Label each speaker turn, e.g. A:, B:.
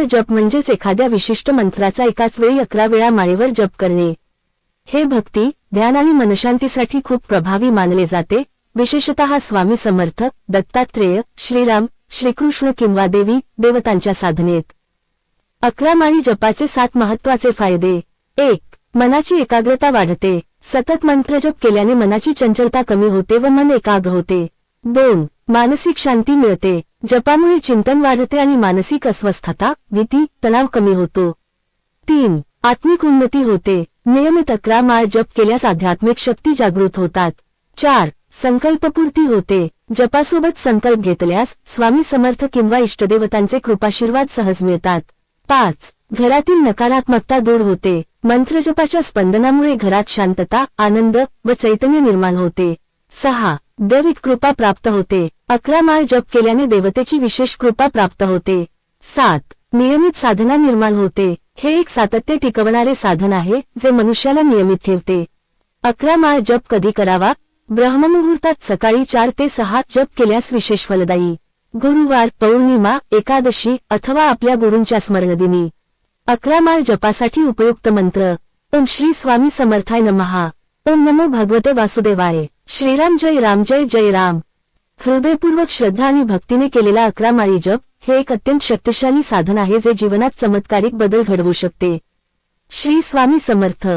A: माळ जप म्हणजेच एखाद्या विशिष्ट मंत्राचा एकाच वेळी अकरा वेळा माळेवर जप करणे. हे भक्ती ध्यान आणि मनशांतीसाठी खूप प्रभावी मानले जाते. विशेषतः स्वामी समर्थ दत्तात्रेय श्रीराम श्रीकृष्ण किंवा देवी देवतांच्या साधनेत. अकरा माळी जपाचे सात महत्त्वाचे फायदे. एक मनाची एकाग्रता वाढते. सतत मंत्रजप केल्याने मनाची चंचलता कमी होते व मन एकाग्र होते. दोन मानसिक शांती मिळते. जपामुळे चिंतन वाढते आणि मानसिक अस्वस्थता भीती तणाव कमी होतो. तीन आत्मिक उन्नती होते. नियमित अकरा माळ जप केल्यास आध्यात्मिक शक्ती जागृत होतात. चार संकल्पपूर्ती होते. जपासोबत संकल्प घेतल्यास स्वामी समर्थ किंवा इष्टदेवतांचे कृपाशीर्वाद सहज मिळतात. पाच घरातील नकारात्मकता दूर होते. मंत्रजपाच्या स्पंदनामुळे घरात शांतता आनंद व चैतन्य निर्माण होते. सहा दैविक कृपा प्राप्त होते. अकरा माळ जप केल्याने देवतेची विशेष कृपा प्राप्त होते. सात नियमित साधना निर्माण होते. हे एक सातत्य टिकवणारे साधन आहे जे मनुष्याला नियमित ठेवते. अकरा माळ जप कधी करावा? ब्रह्ममुहूर्तात सकाळी चार ते सहा जप केल्यास विशेष फलदायी. गुरुवार पौर्णिमा एकादशी अथवा आपल्या गुरूंच्या स्मरणदिनी. अकरा माळ जपासाठी उपयुक्त मंत्र. ओम श्री स्वामी समर्थाय नमहा ओम नमो भगवते वासुदेवाय. श्रीराम जय राम जय जय राम. हृदयपूर्वक श्रद्धा आणि भक्तीने केलेला अकरा माळी जप हे एक अत्यंत शक्तिशाली साधन आहे जे जीवनात चमत्कारिक बदल घडवू शकते. श्री स्वामी समर्थ.